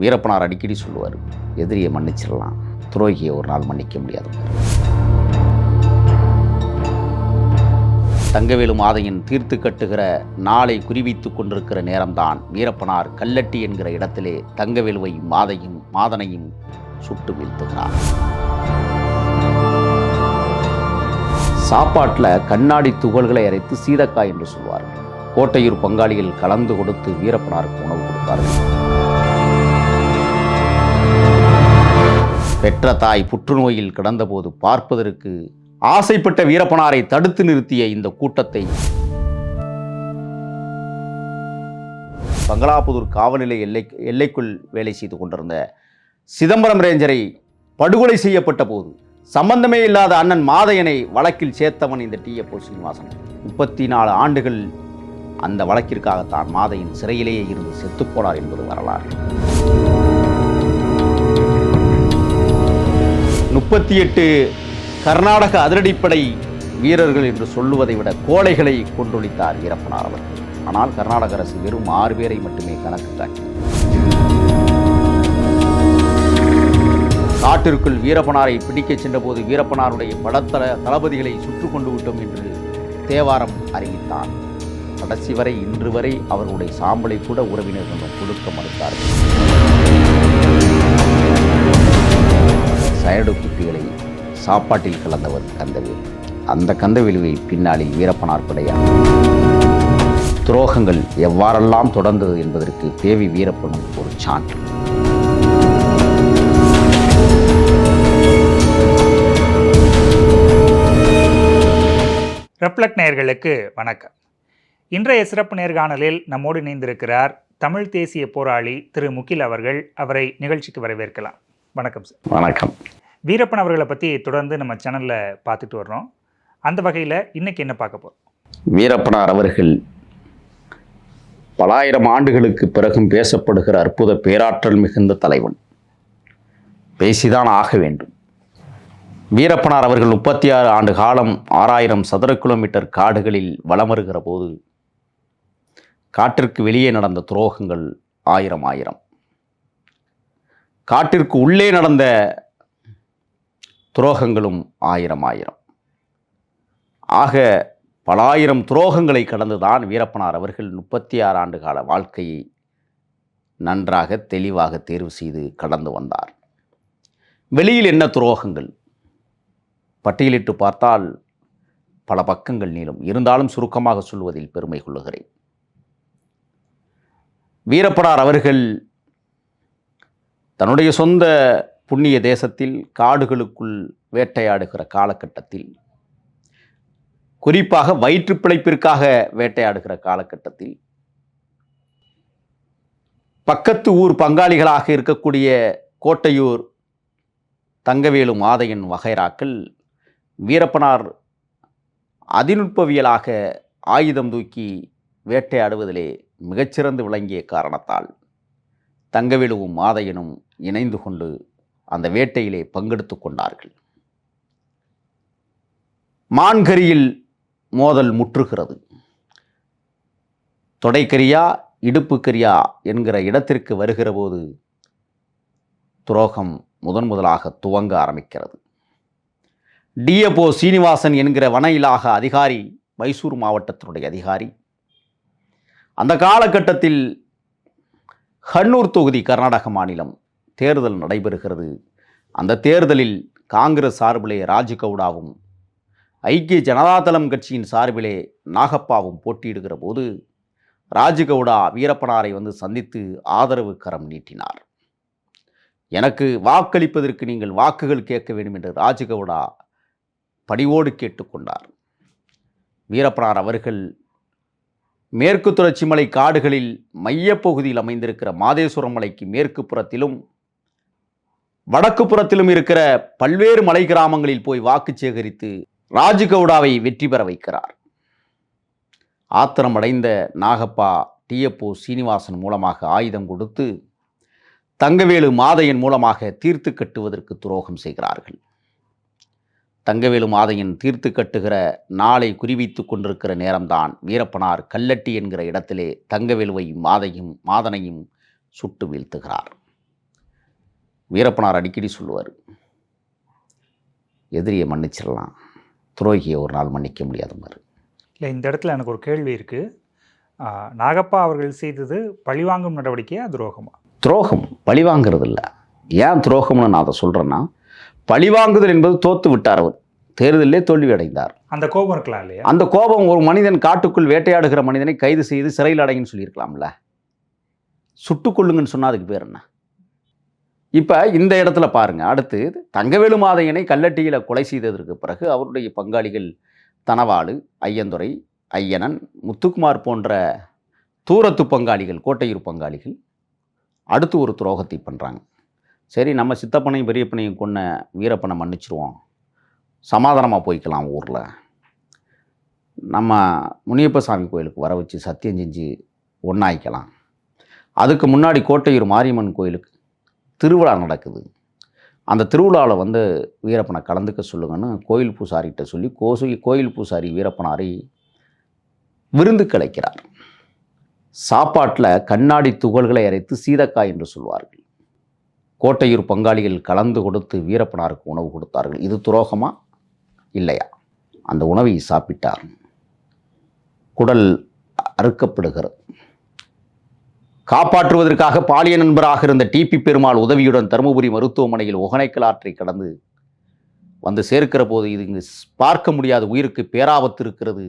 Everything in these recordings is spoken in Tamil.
வீரப்பனார் அடிக்கடி சொல்லுவார் எதிரியை மன்னிச்சிடலாம் துரோகியை ஒரு நாள் மன்னிக்க முடியாது. தங்கவேலு மாதையின் தீர்த்து கட்டுகிற நாளை குறிவித்து கொண்டிருக்கிற நேரம்தான் வீரப்பனார் கல்லட்டி என்கிற இடத்திலே தங்கவேலுவை மாதையும் மாதனையும் சுட்டு வீழ்த்துகிறார். சாப்பாட்டில் கண்ணாடி துகள்களை அரைத்து சீதக்காய் என்று சொல்வார்கள். கோட்டையூர் பங்காளிகள் கலந்து கொடுத்து வீரப்பனாருக்கு உணவு கொடுப்பார்கள். பெற்ற தாய் புற்றுநோயில் கிடந்தபோது பார்ப்பதற்கு ஆசைப்பட்ட வீரப்பனாரை தடுத்து நிறுத்திய இந்த கூட்டத்தை பங்களாபுதூர் காவல்நிலை எல்லை எல்லைக்குள் வேலை செய்து கொண்டிருந்த சிதம்பரம் ரேஞ்சரை படுகொலை செய்யப்பட்ட போது சம்பந்தமே இல்லாத அண்ணன் மாதையனை வழக்கில் சேர்த்தவன் இந்த டி எப்போ சீனிவாசன். முப்பத்தி நாலு ஆண்டுகள் அந்த வழக்கிற்காகத்தான் மாதையின் சிறையிலேயே இருந்து செத்துப்போனார் என்பது வரலாறு. முப்பத்தி எட்டு கர்நாடக அதிரடிப்படை வீரர்கள் என்று சொல்லுவதை விட கோழைகளை கொன்றொழித்தார் வீரப்பனார் அவர்கள். ஆனால் கர்நாடக அரசு வெறும் ஆறு பேரை மட்டுமே கணக்கு காட்டி காட்டிற்குள் வீரப்பனாரை பிடிக்கச் சென்றபோது வீரப்பனாருடைய படத்தல தளபதிகளை சுற்று கொண்டு விட்டோம் என்று தேவாரம் அறிவித்தார். கடைசி வரை இன்று வரை அவர்களுடைய சாம்பலை கூட உறவினர்களும் கொடுக்க மறுத்தார்கள். தயடு குட்டிகளை சாப்பாட்டில் கலந்தவர் கந்தவேல். அந்த கந்தவேலுவை பின்னாளில் வீரப்பனார் படையார் துரோகங்கள் எவ்வாறெல்லாம் தொடர்ந்தது என்பதற்கு தேவி வீரப்பனும் ஒரு சான்று ரெப்ளக் நேயர்களுக்கு வணக்கம். இன்றைய சிறப்பு நேர்காணலில் நம்மோடு இணைந்திருக்கிறார் தமிழ் தேசிய போராளி திரு முகில் அவர்கள். அவரை நிகழ்ச்சிக்கு வரவேற்கலாம். வணக்கம் சார் வணக்கம். வீரப்பன் அவர்களை பற்றி தொடர்ந்து நம்ம சேனலில் பார்த்துட்டு வர்றோம். அந்த வகையில் இன்னைக்கு என்ன பார்க்க போகிறோம் வீரப்பனார் அவர்கள் பலாயிரம் ஆண்டுகளுக்கு பிறகும் பேசப்படுகிற அற்புத பேராற்றல் மிகுந்த தலைவன். பேசிதான் ஆக வேண்டும். வீரப்பனார் அவர்கள் முப்பத்தி ஆறு ஆண்டு காலம் ஆறாயிரம் சதுர கிலோமீட்டர் காடுகளில் வலம் வருகிற போது காட்டிற்கு வெளியே நடந்த துரோகங்கள் ஆயிரம் ஆயிரம். காட்டிற்கு உள்ளே நடந்த துரோகங்களும் ஆயிரம் ஆயிரம். ஆக பலாயிரம் துரோகங்களை கடந்துதான் வீரப்பனார் அவர்கள் முப்பத்தி ஆறு ஆண்டு கால வாழ்க்கையை நன்றாக தெளிவாக தேர்வு செய்து கடந்து வந்தார். வெளியில் என்ன துரோகங்கள்? பட்டியலிட்டு பார்த்தால் பல பக்கங்கள் நீளும். இருந்தாலும் சுருக்கமாக சொல்வதில் பெருமை கொள்ளுகிறேன். வீரப்பனார் அவர்கள் தன்னுடைய சொந்த புண்ணிய தேசத்தில் காடுகளுக்குள் வேட்டையாடுகிற காலகட்டத்தில் குறிப்பாக வயிற்று பிழைப்பிற்காக வேட்டையாடுகிற காலகட்டத்தில் பக்கத்து ஊர் பங்காளிகளாக இருக்கக்கூடிய கோட்டையூர் தங்கவேலு மாதையின் வகைராக்கள் வீரப்பனார் அதிநுட்பவியலாக ஆயுதம் தூக்கி வேட்டையாடுவதிலே மிகச்சிறந்து விளங்கிய காரணத்தால் தங்கவேலுவும் மாதையனும் இணைந்து கொண்டு அந்த வேட்டையிலே பங்கெடுத்து கொண்டார்கள். மான்கரியில் மோதல் முற்றுகிறது. தொடைக்கரியா இடுப்புக்கரியா என்கிற இடத்திற்கு வருகிற போது துரோகம் முதன் முதலாக துவங்க ஆரம்பிக்கிறது. டிஎப்ஓ சீனிவாசன் என்கிற வன இலாக அதிகாரி மைசூர் மாவட்டத்தினுடைய அதிகாரி. அந்த காலகட்டத்தில் ஹன்னூர் தொகுதி கர்நாடக மாநிலம் தேர்தல் நடைபெறுகிறது. அந்த தேர்தலில் காங்கிரஸ் சார்பிலே ராஜகவுடாவும் ஐக்கிய ஜனதாதளம் கட்சியின் சார்பிலே நாகப்பாவும் போட்டியிடுகிற போது ராஜகவுடா வீரப்பனாரை வந்து சந்தித்து ஆதரவு கரம் நீட்டினார். எனக்கு வாக்களிப்பதற்கு நீங்கள் வாக்குகள் கேட்க வேண்டும் என்று ராஜகவுடா பணிவோடு கேட்டுக்கொண்டார் வீரப்பனார் அவர்கள் மேற்கு தொடர்ச்சி மலை காடுகளில் மையப்பகுதியில் அமைந்திருக்கிற மாதேஸ்வரம் மலைக்கு மேற்கு புறத்திலும் வடக்கு புறத்திலும் இருக்கிற பல்வேறு மலை கிராமங்களில் போய் வாக்கு சேகரித்து ராஜகவுடாவை வெற்றி பெற வைக்கிறார். ஆத்திரமடைந்த நாகப்பா டிஎப்ஓ சீனிவாசன் மூலமாக ஆயுதம் கொடுத்து தங்கவேலு மாதையன் மூலமாக தீர்த்து கட்டுவதற்கு துரோகம் செய்கிறார்கள். தங்கவேலு மாதையன் தீர்த்து கட்டுகிற நாளை குறிவைத்துக் கொண்டிருக்கிற நேரம்தான் வீரப்பனார் கல்லட்டி என்கிற இடத்திலே தங்கவேலுவையும் மாதையும் மாதனையும் சுட்டு வீழ்த்துகிறார். வீரப்பனார் அடிக்கடி சொல்லுவார் எதிரியை மன்னிச்சிடலாம் துரோகியை ஒரு நாள் மன்னிக்க முடியாத மாதிரி. இல்லை இந்த இடத்துல எனக்கு ஒரு கேள்வி இருக்குது நாகப்பா அவர்கள் செய்தது பழிவாங்கும் நடவடிக்கையா துரோகமா? துரோகம் பழிவாங்கிறது இல்லை ஏன் துரோகம்னு நான் அதை சொல்கிறேன்னா பழிவாங்குதல் என்பது தோத்து விட்டார் அவர். தேர்தலிலே தோல்வி அடைந்தார். அந்த கோபம் இருக்கலாம் இல்லையா? அந்த கோபம் ஒரு மனிதன் காட்டுக்குள் வேட்டையாடுகிற மனிதனை கைது செய்து சிறையில் அடைங்கன்னு சொல்லியிருக்கலாம்ல. சுட்டுக் கொள்ளுங்கன்னு சொன்னா அதுக்கு பேர் என்ன? இப்போ இந்த இடத்துல பாருங்க. அடுத்து தங்கவேலு மாதையனை கல்லட்டியில் கொலை செய்ததற்கு பிறகு அவருடைய பங்காளிகள் தனவாளு ஐயந்துரை ஐயனன் முத்துக்குமார் போன்ற தூரத்து பங்காளிகள் கோட்டையூர் பங்காளிகள் அடுத்து ஒரு துரோகத்தை பண்ணுறாங்க சரி நம்ம சித்தப்பனையும் பெரியப்பனையும் கொன்ன வீரப்பனை மன்னிச்சிருவோம். சமாதானமாக போய்க்கலாம் ஊரில். நம்ம முனியப்ப சாமி கோயிலுக்கு வர வச்சு சத்தியம் செஞ்சு ஒன்றாய்க்கலாம் அதுக்கு முன்னாடி கோட்டையூர் மாரியம்மன் கோயிலுக்கு திருவிழா நடக்குது. அந்த திருவிழாவில் வந்து வீரப்பனை கலந்துக்க சொல்லுங்கன்னு கோயில் பூசாரிகிட்ட சொல்லி கோசு கோயில் பூசாரி வீரப்பனாரை விருந்து கலைக்கிறார். சாப்பாட்டில் கண்ணாடி துகள்களை அரைத்து சீதக்காய் என்று சொல்வார்கள். கோட்டையூர் பங்காளிகள் கலந்து கொடுத்து வீரப்பனாருக்கு உணவு கொடுத்தார்கள். இது துரோகமா? இல்லையா? அந்த உணவை சாப்பிட்டார். குடல் அறுக்கப்படுகிறது. காப்பாற்றுவதற்காக பாலிய நண்பராக இருந்த டிபி பெருமாள் உதவியுடன் தருமபுரி மருத்துவமனையில் ஒகனைக்கல் ஆற்றை கடந்து வந்து சேர்க்கிற போது இது இங்கு பார்க்க முடியாத உயிருக்கு பேராபத்து இருக்கிறது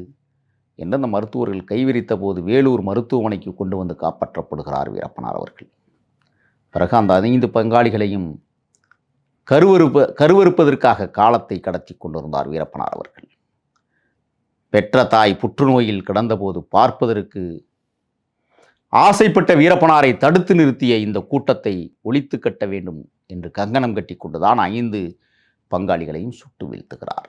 என்று அந்த மருத்துவர்கள் கைவிரித்த போது வேலூர் மருத்துவமனைக்கு கொண்டு வந்து காப்பாற்றப்படுகிறார் வீரப்பனார் அவர்கள். பிறகு அந்த ஐந்து பங்காளிகளையும் கருவறுப்ப கருவறுப்பதற்காக காலத்தை கடத்தி கொண்டிருந்தார் வீரப்பனார் அவர்கள். பெற்ற தாய் புற்றுநோயில் கிடந்தபோது பார்ப்பதற்கு ஆசைப்பட்ட வீரப்பனாரை தடுத்து நிறுத்திய இந்த கூட்டத்தை ஒழித்து கட்ட வேண்டும் என்று கங்கணம் கட்டி கொண்டுதான் ஐந்து பங்காளிகளையும் சுட்டு வீழ்த்துகிறார்.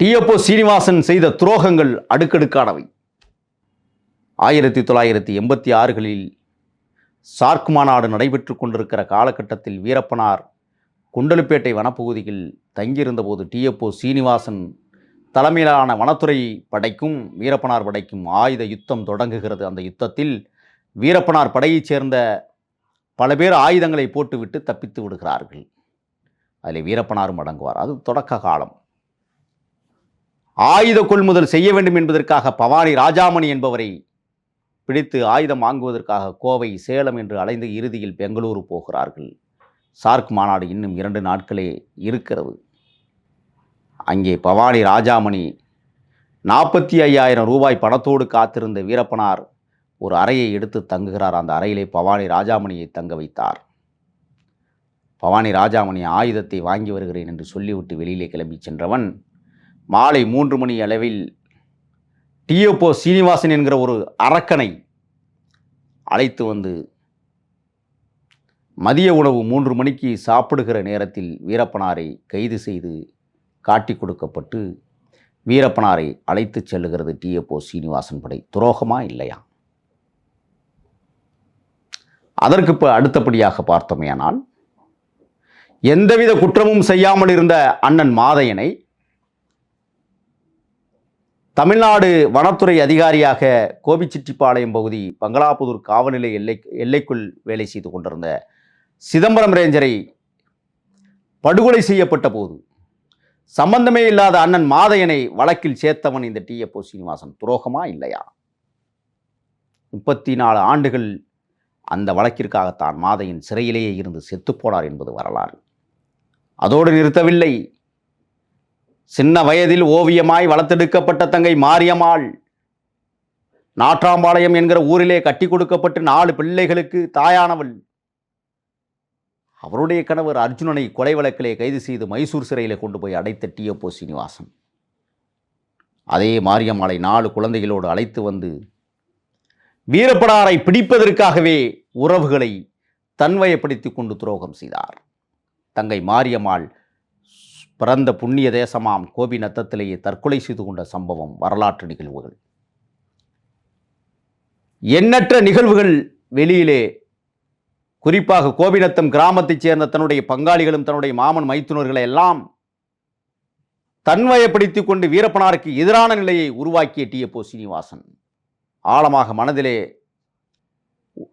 டிஎப்போ சீனிவாசன் செய்த துரோகங்கள் அடுக்கடுக்கானவை. ஆயிரத்தி தொள்ளாயிரத்தி எண்பத்தி ஆறுகளில் சார்க் மாநாடு நடைபெற்று கொண்டிருக்கிற காலகட்டத்தில் வீரப்பனார் குண்டலுப்பேட்டை வனப்பகுதியில் தங்கியிருந்தபோது டிஎப்போ சீனிவாசன் தலைமையிலான வனத்துறை படைக்கும் வீரப்பனார் படைக்கும் ஆயுத யுத்தம் தொடங்குகிறது. அந்த யுத்தத்தில் வீரப்பனார் படையைச் சேர்ந்த பல பேர் ஆயுதங்களை போட்டுவிட்டு தப்பித்து விடுகிறார்கள். அதில் வீரப்பனாரும் அடங்குவார். அது தொடக்க காலம். ஆயுத கொள்முதல் செய்ய வேண்டும் என்பதற்காக பவானி ராஜாமணி என்பவரை பிடித்து ஆயுதம் வாங்குவதற்காக கோவை சேலம் என்று அலைந்து இறுதியில் பெங்களூரு போகிறார்கள். சார்க் மாநாடு இன்னும் இரண்டு நாட்களே இருக்கிறது. அங்கே பவானி ராஜாமணி நாற்பத்தி ஐயாயிரம் ரூபாய் பணத்தோடு காத்திருந்த வீரப்பனார் ஒரு அறையை எடுத்து தங்குகிறார். அந்த அறையிலே பவானி ராஜாமணியை தங்க வைத்தார். பவானி ராஜாமணி ஆயுதத்தை வாங்கி வருகிறேன் என்று சொல்லிவிட்டு வெளியிலே கிளம்பி சென்றவன் மாலை மூன்று மணி அளவில் டிஎப்போ சீனிவாசன் என்கிற ஒரு அரக்கனை அழைத்து வந்து மதிய உணவு மூன்று மணிக்கு சாப்பிடுகிற நேரத்தில் வீரப்பனாரை கைது செய்து காட்டி கொடுக்கப்பட்டு வீரப்பனாரை அழைத்து செல்லுகிறது டிஎப்போ சீனிவாசன் படை. துரோகமா இல்லையா? அதற்கு இப்போ அடுத்தபடியாக பார்த்தோமேயானால் எந்தவித குற்றமும் செய்யாமல் இருந்த அண்ணன் மாதையனை தமிழ்நாடு வனத்துறை அதிகாரியாக கோபிச்செட்டிப்பாளையம் பகுதி பங்களாபுதூர் காவல்நிலை எல்லை எல்லைக்குள் வேலை செய்து கொண்டிருந்த சிதம்பரம் ரேஞ்சரை படுகொலை செய்யப்பட்ட போது சம்பந்தமே இல்லாத அண்ணன் மாதையனை வழக்கில் சேர்த்தவன் இந்த டிஎப்போ சீனிவாசன். துரோகமா இல்லையா? முப்பத்தி நாலு ஆண்டுகள் அந்த வழக்கிற்காகத்தான் மாதையன் சிறையிலேயே இருந்து செத்துப்போனார் என்பது வரலாறு. அதோடு நிறுத்தவில்லை. சின்ன வயதில் ஓவியமாய் வளர்த்தெடுக்கப்பட்ட தங்கை மாரியம்மாள் நாற்றாம்பாளையம் என்கிற ஊரிலே கட்டி கொடுக்கப்பட்டு நாலு பிள்ளைகளுக்கு தாயானவள் அவருடைய கணவர் அர்ஜுனனை கொலை வழக்கிலே கைது செய்து மைசூர் சிறையில் கொண்டு போய் அடைத்த டிஎப்போ சீனிவாசன். அதே மாரியம்மாளை நாலு குழந்தைகளோடு அழைத்து வந்து வீரப்படாரை பிடிப்பதற்காகவே உறவுகளை தன்வயப்படுத்தி கொண்டு துரோகம் செய்தார். தங்கை மாரியம்மாள் பிறந்த புண்ணிய தேசமாம் கோபி நத்தத்திலேயே தற்கொலை செய்து கொண்ட சம்பவம் வரலாற்று நிகழ்வுகள். எண்ணற்ற நிகழ்வுகள் வெளியிலே குறிப்பாக கோபிநத்தம் கிராமத்தைச் சேர்ந்த தன்னுடைய பங்காளிகளும் தன்னுடைய மாமன் மைத்துனர்களை எல்லாம் தன்வயப்படுத்தி கொண்டு வீரப்பனாருக்கு எதிரான நிலையை உருவாக்கிய டிஎப்போ சீனிவாசன். ஆழமாக மனதிலே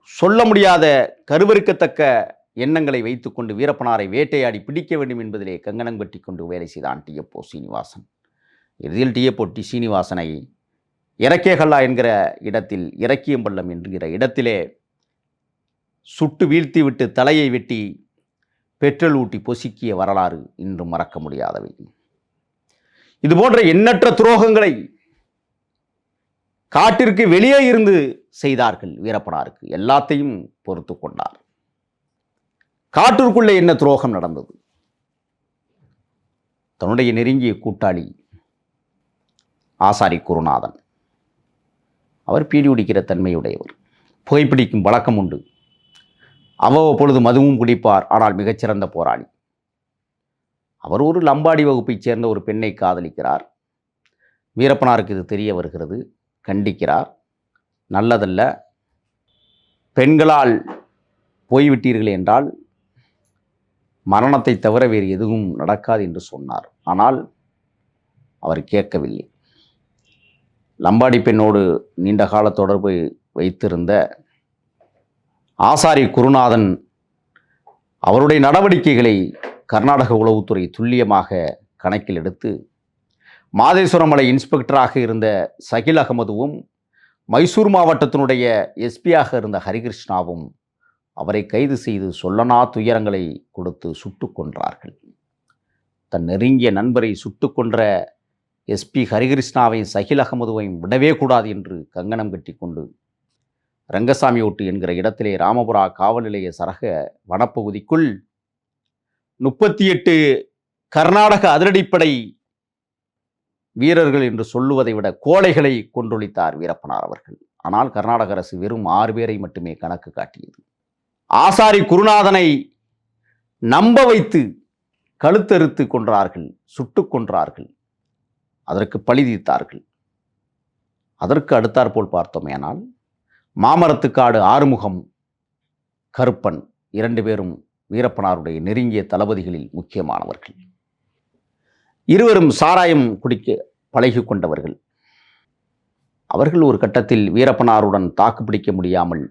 சொல்ல முடியாத கருவறுக்கத்தக்க எண்ணங்களை வைத்துக்கொண்டு வீரப்பனாரை வேட்டையாடி பிடிக்க வேண்டும் என்பதிலே கங்கணம் கட்டி கொண்டு வேலை செய்தான் டிஎப்போ சீனிவாசன். இறுதியில் டிஎப்போ டி. சீனிவாசனை இறக்கேகல்லா என்கிற இடத்தில் இறக்கியம்பள்ளம் என்கிற இடத்திலே சுட்டு வீழ்த்திவிட்டு தலையை வெட்டி பெட்ரோல் ஊட்டி பொசுக்கிய வரலாறு இன்றும் மறக்க முடியாதவை. இதுபோன்ற எண்ணற்ற துரோகங்களை காட்டிற்கு வெளியே இருந்து செய்தார்கள் வீரப்பனாருக்கு. எல்லாத்தையும் பொறுத்து கொண்டார். காட்டிற்குள்ளே என்ன துரோகம் நடந்தது? தன்னுடைய நெருங்கிய கூட்டாளி ஆசாரி குருநாதன். அவர் பீடி உடிக்கிற தன்மையுடையவர். புகைப்பிடிக்கும் பழக்கம் உண்டு. அவ்வப்பொழுது மதுவும் குடிப்பார். ஆனால் மிகச்சிறந்த போராளி. அவர் ஒரு லம்பாடி வகுப்பைச் சேர்ந்த ஒரு பெண்ணை காதலிக்கிறார். வீரப்பனாருக்கு இது தெரிய வருகிறது. கண்டிக்கிறார். நல்லதல்ல. பெண்களால் போய்விட்டீர்கள் என்றால் மரணத்தை தவிர வேறு எதுவும் நடக்காது என்று சொன்னார். ஆனால் அவர் கேட்கவில்லை. லம்பாடி பெண்ணோடு நீண்ட கால தொடர்பு வைத்திருந்த ஆசாரி குருநாதன் அவருடைய நடவடிக்கைகளை கர்நாடக உளவுத்துறை துல்லியமாக கணக்கில் எடுத்து மாதேஸ்வரமலை இன்ஸ்பெக்டராக இருந்த சகில் அகமதுவும் மைசூர் மாவட்டத்தினுடைய எஸ்பியாக இருந்த ஹரிகிருஷ்ணாவும் அவரை கைது செய்து சொல்லனா துயரங்களை கொடுத்து சுட்டு கொன்றார்கள். தன் நெருங்கிய நண்பரை சுட்டு கொன்ற எஸ்பி ஹரிகிருஷ்ணாவையும் சகில் அகமதுவையும் விடவே கூடாது என்று கங்கணம் கட்டிக்கொண்டு ரங்கசாமி ஒட்டு என்கிற இடத்திலே ராமபுரா காவல் நிலைய சரக வனப்பகுதிக்குள் முப்பத்தி எட்டு கர்நாடக அதிரடிப்படை வீரர்கள் என்று சொல்லுவதை விட கோழைகளை கொன்றொழித்தார் வீரப்பனார் அவர்கள். ஆனால் கர்நாடக அரசு வெறும் ஆறு பேரை மட்டுமே கணக்கு காட்டியது. ஆசாரி குருநாதனை நம்ப வைத்து கழுத்தறுத்து கொன்றார்கள் சுட்டுக் கொன்றார்கள் அதற்கு பழி தீர்த்தார்கள். அதற்கு அடுத்தாற்போல் பார்த்தோமேனால் மாமரத்துக்காடு ஆறுமுகம் கருப்பன் இரண்டு பேரும் வீரப்பனாருடைய நெருங்கிய தளபதிகளில் முக்கியமானவர்கள். இருவரும் சாராயம் குடிக்க பழகி கொண்டவர்கள். அவர்கள் ஒரு கட்டத்தில் வீரப்பனாருடன் தாக்கு பிடிக்க முடியாமல்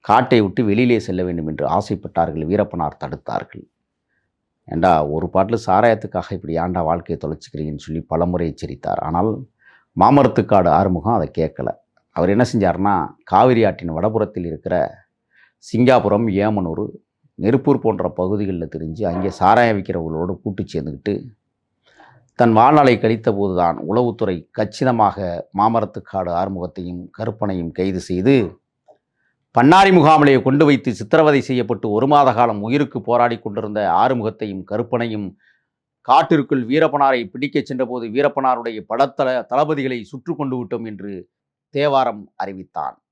காட்டை விட்டு வெளியிலே செல்ல வேண்டும் என்று ஆசைப்பட்டார்கள். வீரப்பனார் தடுத்தார்கள். ஏண்டா ஒரு பாட்டில் சாராயத்துக்காக இப்படி ஆண்டா வாழ்க்கையை தொலைச்சிக்கிறீங்கன்னு சொல்லி பலமுறை எச்சரித்தார். ஆனால் மாமரத்துக்காடு ஆறுமுகம் அதை கேட்கல. அவர் என்ன செஞ்சார்னா காவிரி ஆற்றின் வடபுறத்தில் இருக்கிற சிங்காபுரம் ஏமனூர் நெருப்பூர் போன்ற பகுதிகளில் தெரிஞ்சு அங்கே சாராயம் விற்கிறவர்களோடு கூட்டு சேர்ந்துக்கிட்டு தன் வாழ்நாளை கழித்த போதுதான் உளவுத்துறை கச்சிதமாக மாமரத்துக்காடு ஆறுமுகத்தையும் கருப்பனையும் கைது செய்து பன்னாரி முகாமிலேயே கொண்டு வைத்து சித்திரவதை செய்யப்பட்டு ஒரு மாத காலம் உயிருக்கு போராடி கொண்டிருந்த ஆறுமுகத்தையும் கருப்பனையும் காட்டிற்குள் வீரப்பனாரை பிடிக்கச் சென்றபோது வீரப்பனாருடைய படத்தல தளபதிகளை சுற்று கொண்டு விட்டோம் என்று தேவாரம் அறிவித்தான்.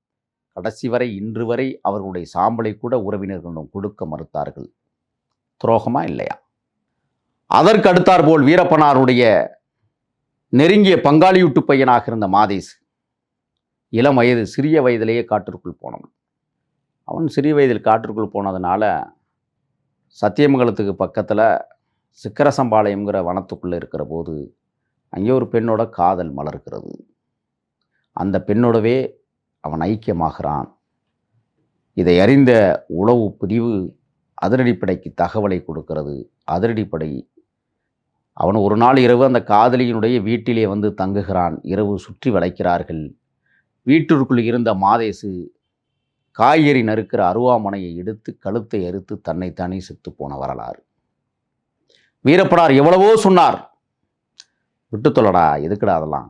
கடைசி வரை இன்று வரை அவர்களுடைய சாம்பலை கூட உறவினர்களிடம் கொடுக்க மறுத்தார்கள். துரோகமா இல்லையா? அதற்கு அடுத்தாற்போல் வீரப்பனாருடைய நெருங்கிய பங்காளியூட்டு பையனாக இருந்த மாதேஷ் இளம் வயது சிறிய வயதிலேயே காட்டிற்குள் போனவன். அவன் சிறிய வயதில் காட்டிற்குள் போனதுனால சத்தியமங்கலத்துக்கு பக்கத்தில் சிக்கரசம்பாளையம்ங்கிற வனத்துக்குள்ளே இருக்கிற போது அங்கே ஒரு பெண்ணோட காதல் மலர்கிறது. அந்த பெண்ணோடவே அவன் ஐக்கியமாகிறான். இதை அறிந்த உளவு பிரிவு அதிரடிப்படைக்கு தகவலை கொடுக்கிறது. அதிரடிப்படை. அவன் ஒரு நாள் இரவு அந்த காதலியினுடைய வீட்டிலே வந்து தங்குகிறான். இரவு சுற்றி வளைக்கிறார்கள். வீட்டிற்குள் இருந்த மாதேசு காய்கறி நறுக்கிற அருவாமனையை எடுத்து கழுத்தை அறுத்து தன்னைத்தானே செத்து போன வரலாறு. வீரப்பனார் எவ்வளவோ சொன்னார். விட்டு தொல்லடா எதுக்குடா அதெல்லாம்?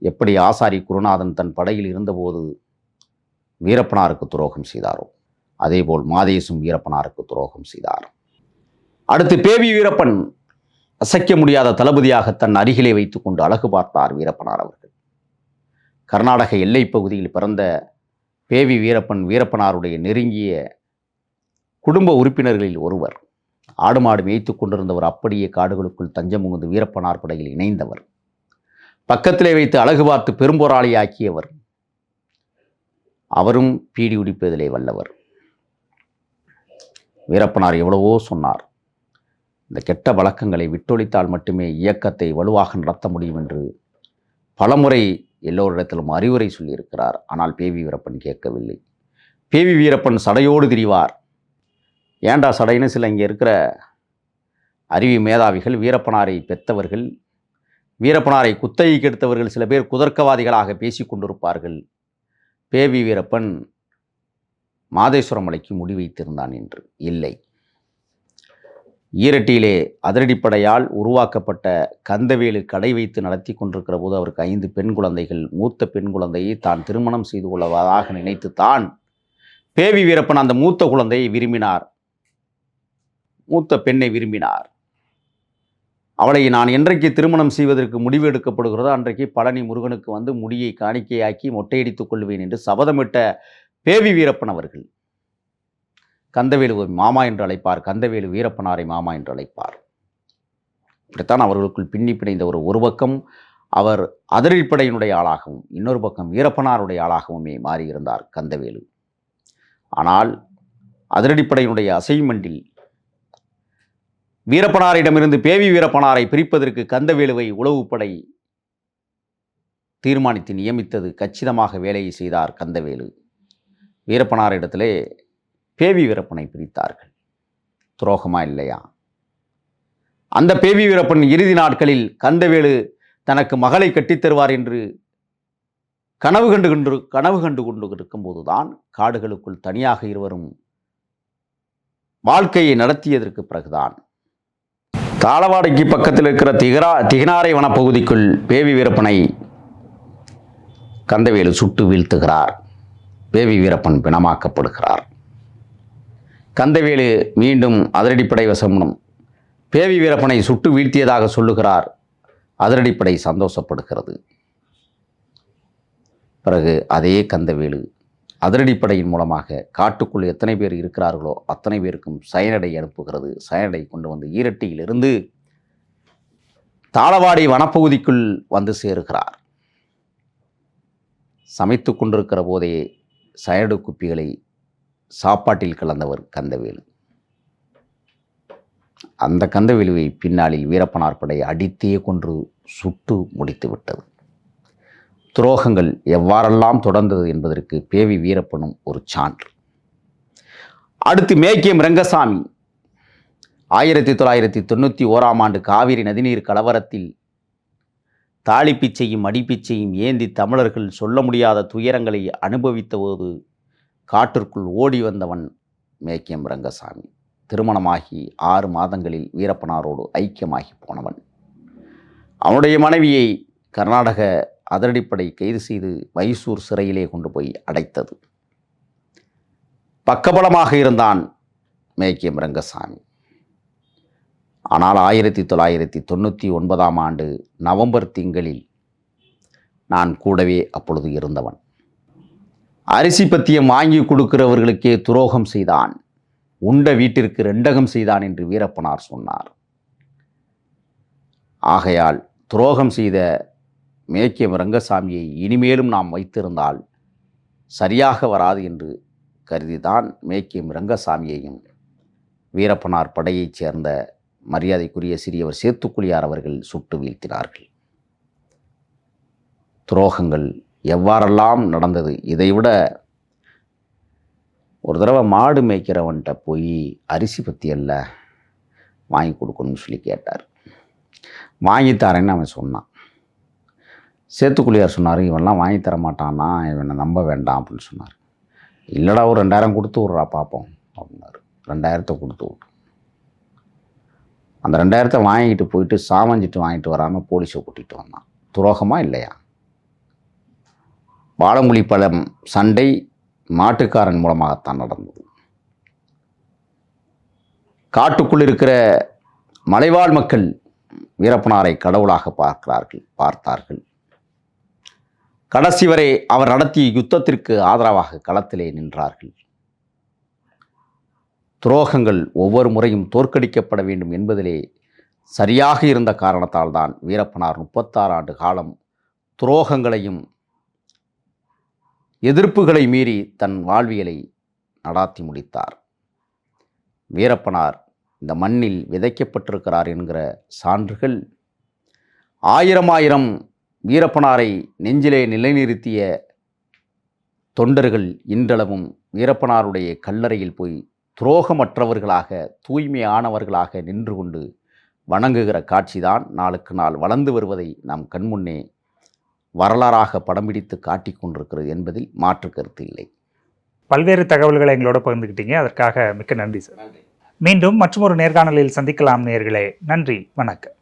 எப்படி ஆசாரி குருநாதன் தன் படையில் இருந்தபோது வீரப்பனாருக்கு துரோகம் செய்தாரோ அதேபோல் மாதேசும் வீரப்பனாருக்கு துரோகம் செய்தார். அடுத்து பேவி வீரப்பன் அசைக்க முடியாத தளபதியாக தன் அருகிலே வைத்துக்கொண்டு அழகு பார்த்தார் வீரப்பனார் அவர்கள். கர்நாடக எல்லைப் பகுதியில் பிறந்த பேவி வீரப்பன் வீரப்பனாருடைய நெருங்கிய குடும்ப உறுப்பினர்களில் ஒருவர். ஆடு மாடு மேய்த்து கொண்டிருந்தவர் அப்படியே காடுகளுக்குள் தஞ்சம் புகுந்து வீரப்பனார் படையில் இணைந்தவர். பக்கத்திலே வைத்து அழகு பார்த்து பெரும்போராளி ஆக்கியவர் அவரும் பீடி உடிப்பதிலே வல்லவர். வீரப்பனார் எவ்வளவோ சொன்னார். இந்த கெட்ட வழக்கங்களை விட்டொழித்தால் மட்டுமே இயக்கத்தை வலுவாக நடத்த முடியும் என்று பலமுறை எல்லோரிடத்திலும் அறிவுரை சொல்லியிருக்கிறார். ஆனால் பேவி வீரப்பன் கேட்கவில்லை. பேவி வீரப்பன் சடையோடு திரிவார். ஏண்டா சடைன்னு சில இங்கே இருக்கிற அறிவி மேதாவிகள் வீரப்பனாரை பெற்றவர்கள் வீரப்பனாரை குத்தகைக்கு எடுத்தவர்கள் சில பேர் குதர்க்கவாதிகளாக பேசி கொண்டிருப்பார்கள். பேவி வீரப்பன் மாதேஸ்வரம் மலைக்கு முடிவைத்திருந்தான் என்று. இல்லை. ஈரட்டியிலே அதிரடிப்படையால் உருவாக்கப்பட்ட கந்தவேலு கடை வைத்து நடத்தி கொண்டிருக்கிற போது அவருக்கு ஐந்து பெண் குழந்தைகள் மூத்த பெண் குழந்தையை தான் திருமணம் செய்து கொள்வதாக நினைத்து தான் பேவி வீரப்பன் அந்த மூத்த குழந்தையை விரும்பினார். மூத்த பெண்ணை விரும்பினார். அவளை நான் என்றைக்கு திருமணம் செய்வதற்கு முடிவு எடுக்கப்படுகிறதோ அன்றைக்கு பழனி முருகனுக்கு வந்து முடியை காணிக்கையாக்கி மொட்டையடித்துக் கொள்வேன் என்று சபதமிட்ட பேவி வீரப்பன் அவர்கள். கந்தவேலு மாமா என்று அழைப்பார். கந்தவேலு வீரப்பனாரை மாமா என்று அழைப்பார். இப்படித்தான் அவர்களுக்குள் பின்னி பிணைந்த ஒரு ஒரு பக்கம் அவர் அதிரடிப்படையினுடைய ஆளாகவும் இன்னொரு பக்கம் வீரப்பனாருடைய ஆளாகவுமே மாறியிருந்தார் கந்தவேலு. ஆனால் அதிரடிப்படையினுடைய அசைன்மெண்டில் வீரப்பனாரிடமிருந்து பேவி வீரப்பனாரை பிரிப்பதற்கு கந்தவேலுவை உளவுப்படை தீர்மானித்து நியமித்தது கச்சிதமாக வேலையை செய்தார் கந்தவேலு. வீரப்பனாரிடத்திலே பேவி வீரப்பனை பிரித்தார்கள். துரோகமா இல்லையா? அந்த பேவி வீரப்பன் இறுதி நாட்களில் கந்தவேலு தனக்கு மகளை கட்டித் தருவார் என்று கனவு கண்டு கொண்டு கனவு கண்டு கொண்டு இருக்கும்போதுதான் காடுகளுக்குள் தனியாக இருவரும் வாழ்க்கையை நடத்தியதற்கு பிறகுதான் தாளவாடைக்கு பக்கத்தில் இருக்கிற திகரா திகனாரை வனப்பகுதிக்குள் பேவி வீரப்பனை கந்தவேலு சுட்டு வீழ்த்துகிறார். பேவி வீரப்பன் பிணமாக்கப்படுகிறார். கந்தவேலு மீண்டும் அதிரடிப்படை வசமனம் பேவி வீரப்பனை சுட்டு வீழ்த்தியதாக சொல்லுகிறார். அதிரடிப்படை சந்தோஷப்படுகிறது. பிறகு அதே கந்தவேலு அதிரடிப்படையின் மூலமாக காட்டுக்குள் எத்தனை பேர் இருக்கிறார்களோ அத்தனை பேருக்கும் சயனடை அனுப்புகிறது. சயனடை கொண்டு வந்து ஈரட்டியிலிருந்து தாளவாடி வனப்பகுதிக்குள் வந்து சேருகிறார். சமைத்து கொண்டிருக்கிற போதே சயனடு குப்பிகளை சாப்பாட்டில் கலந்தவர் கந்தவேலு. அந்த கந்தவேலுவை பின்னாளில் வீரப்பனார் படை அடித்தே கொன்று சுட்டு முடித்து விட்டது துரோகங்கள் எவ்வாறெல்லாம் தொடர்ந்தது என்பதற்கு பேவி வீரப்பனும் ஒரு சான்று. அடுத்து மேக்கியம் ரங்கசாமி. ஆயிரத்தி தொள்ளாயிரத்தி தொண்ணூற்றி ஓராம் ஆண்டு காவிரி நதிநீர் கலவரத்தில் தாளிப்பிச்சையும் அடிப்பிச்சையும் ஏந்தி தமிழர்கள் சொல்ல முடியாத துயரங்களை அனுபவித்தபோது காட்டிற்குள் ஓடி வந்தவன் மேக்கியம் ரங்கசாமி. திருமணமாகி ஆறு மாதங்களில் வீரப்பனாரோடு ஐக்கியமாகி போனவன். அவனுடைய மனைவியை கர்நாடக அதிரடிப்படை கைது செய்து மைசூர் சிறையிலே கொண்டு போய் அடைத்தது. பக்கபலமாக இருந்தான் மேக்கியம் ரங்கசாமி ஆனால் ஆயிரத்தி தொள்ளாயிரத்தி தொண்ணூற்றி ஒன்பதாம் ஆண்டு நவம்பர் திங்களில் நான் கூடவே அப்பொழுது இருந்தவன். அரிசி பத்தியம் வாங்கி கொடுக்கிறவர்களுக்கே துரோகம் செய்தான். உண்ட வீட்டிற்கு ரெண்டகம் செய்தான் என்று வீரப்பனார் சொன்னார். ஆகையால் துரோகம் செய்த மேக்கியம் ரங்கசாமியை இனிமேலும் நாம் வைத்திருந்தால் சரியாக வராது என்று கருதிதான் மேக்கியம் ரங்கசாமியையும் வீரப்பனார் படையைச் சேர்ந்த மரியாதைக்குரிய சிறியவர் சேத்துக்குழியார் அவர்கள் சுட்டு வீழ்த்தினார்கள். துரோகங்கள் எவ்வாறெல்லாம் நடந்தது? இதைவிட ஒரு தடவை மாடு மேய்க்கிறவன்கிட்ட போய் அரிசி பற்றி அல்ல வாங்கி கொடுக்கணும்னு சொல்லி கேட்டார். வாங்கித்தாரேன்னு அவன் சொன்னான். சேத்துக்குழியார் சொன்னார் இவன்லாம் வாங்கி தர மாட்டானா இவனை நம்ப வேண்டாம் அப்படின்னு சொன்னார். இல்லைடா ஒரு ரெண்டாயிரம் கொடுத்து விட்றா பார்ப்போம் அப்படின்னாரு. ரெண்டாயிரத்தை கொடுத்து விட்டு அந்த ரெண்டாயிரத்தை வாங்கிட்டு போயிட்டு சாமஞ்சிட்டு வாங்கிட்டு வராமல் போலீஸை கூட்டிகிட்டு வந்தான். துரோகமாக இல்லையா? வாழமொழி பழம் சண்டை மாட்டுக்காரன் மூலமாகத்தான் நடந்தது. காட்டுக்குள் இருக்கிற மலைவாழ் மக்கள் வீரப்பனாரை கடவுளாக பார்க்கிறார்கள் பார்த்தார்கள். கடைசி வரை அவர் நடத்திய யுத்தத்திற்கு ஆதரவாக களத்திலே நின்றார்கள். துரோகங்கள் ஒவ்வொரு முறையும் தோற்கடிக்கப்பட வேண்டும் என்பதிலே சரியாக இருந்த காரணத்தால் தான் வீரப்பனார் முப்பத்தாறு ஆண்டு காலம் துரோகங்களையும் எதிர்ப்புகளை மீறி தன் வாழ்வியலை நடாத்தி முடித்தார். வீரப்பனார் இந்த மண்ணில் விதைக்கப்பட்டிருக்கிறார் என்கிற சான்றுகள் ஆயிரம் ஆயிரம் வீரப்பனாரை நெஞ்சிலே நிலைநிறுத்திய தொண்டர்கள் இன்றளவும் வீரப்பனாருடைய கல்லறையில் போய் துரோகமற்றவர்களாக தூய்மையானவர்களாக நின்று கொண்டு வணங்குகிற காட்சிதான் நாளுக்கு நாள் வளர்ந்து வருவதை நாம் கண்முன்னே வரலாறாக படம் பிடித்து காட்டிக் கொண்டிருக்கிறது என்பதில் மாற்று கருத்து இல்லை. பல்வேறு தகவல்களை எங்களோட பகிர்ந்துக்கிட்டீங்க அதற்காக மிக்க நன்றி சார். மீண்டும் மற்றொரு நேர்காணலில் சந்திக்கலாம் நேர்களே. நன்றி. வணக்கம்.